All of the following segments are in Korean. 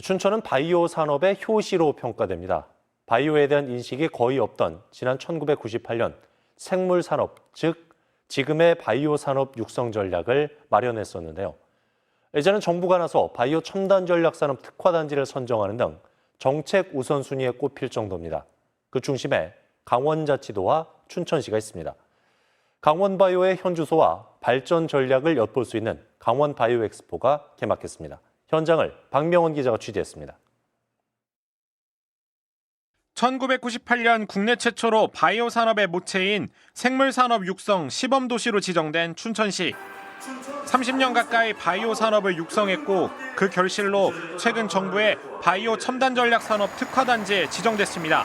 춘천은 바이오 산업의 효시로 평가됩니다. 바이오에 대한 인식이 거의 없던 지난 1998년 생물 산업, 즉 지금의 바이오 산업 육성 전략을 마련했었는데요. 이제는 정부가 나서 바이오 첨단 전략 산업 특화 단지를 선정하는 등 정책 우선순위에 꼽힐 정도입니다. 그 중심에 강원자치도와 춘천시가 있습니다. 강원바이오의 현 주소와 발전 전략을 엿볼 수 있는 강원바이오 엑스포가 개막했습니다. 현장을 박명원 기자가 취재했습니다. 1998년 국내 최초로 바이오 산업의 모체인 생물 산업 육성 시범 도시로 지정된 춘천시. 30년 가까이 바이오 산업을 육성했고 그 결실로 최근 정부의 바이오 첨단 전략 산업 특화 단지에 지정됐습니다.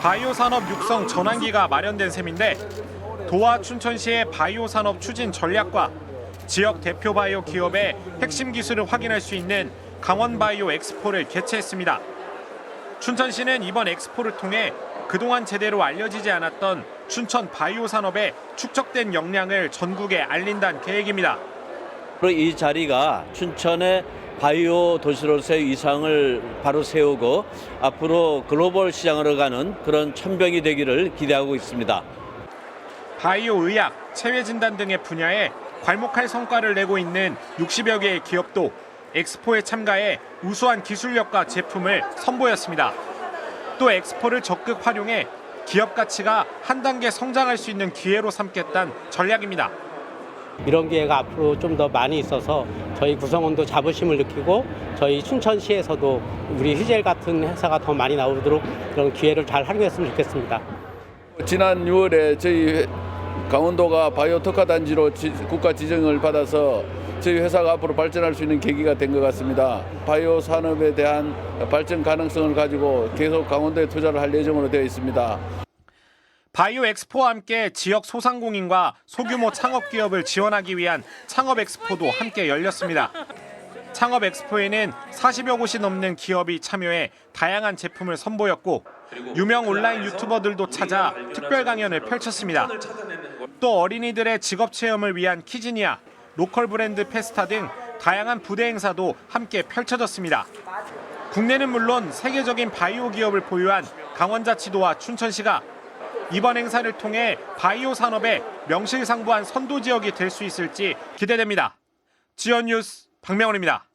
바이오 산업 육성 전환기가 마련된 셈인데 도와 춘천시의 바이오 산업 추진 전략과 지역 대표 바이오 기업의 핵심 기술을 확인할 수 있는 강원 바이오 엑스포를 개최했습니다. 춘천시는 이번 엑스포를 통해 그동안 제대로 알려지지 않았던 춘천 바이오 산업의 축적된 역량을 전국에 알린다는 계획입니다. 이 자리가 춘천의 바이오 도시로서의 위상을 바로 세우고 앞으로 글로벌 시장으로 가는 그런 천병이 되기를 기대하고 있습니다. 바이오 의학, 체외 진단 등의 분야에 괄목할 성과를 내고 있는 60여 개의 기업도 엑스포에 참가해 우수한 기술력과 제품을 선보였습니다. 또 엑스포를 적극 활용해 기업 가치가 한 단계 성장할 수 있는 기회로 삼겠다는 전략입니다. 이런 기회가 앞으로 좀 더 많이 있어서 저희 구성원도 자부심을 느끼고 저희 춘천시에서도 우리 휴젤 같은 회사가 더 많이 나오도록 그런 기회를 잘 활용했으면 좋겠습니다. 지난 6월에 저희 강원도가 바이오 특화 단지로 지- 국가 지정을 받아서 저희 회사가 앞으로 발전할 수 있는 계기가 된 것 같습니다. 바이오 산업에 대한 발전 가능성을 가지고 계속 강원도에 투자를 할 예정으로 되어 있습니다. 바이오 엑스포와 함께 지역 소상공인과 소규모 창업 기업을 지원하기 위한 창업 엑스포도 함께 열렸습니다. 창업 엑스포에는 40여 곳이 넘는 기업이 참여해 다양한 제품을 선보였고 유명 온라인 유튜버들도 찾아 특별 강연을 펼쳤습니다. 또 어린이들의 직업 체험을 위한 키즈니아, 로컬 브랜드 페스타 등 다양한 부대 행사도 함께 펼쳐졌습니다. 국내는 물론 세계적인 바이오 기업을 보유한 강원자치도와 춘천시가 이번 행사를 통해 바이오 산업의 명실상부한 선도 지역이 될 수 있을지 기대됩니다. 지연 뉴스 박명원입니다.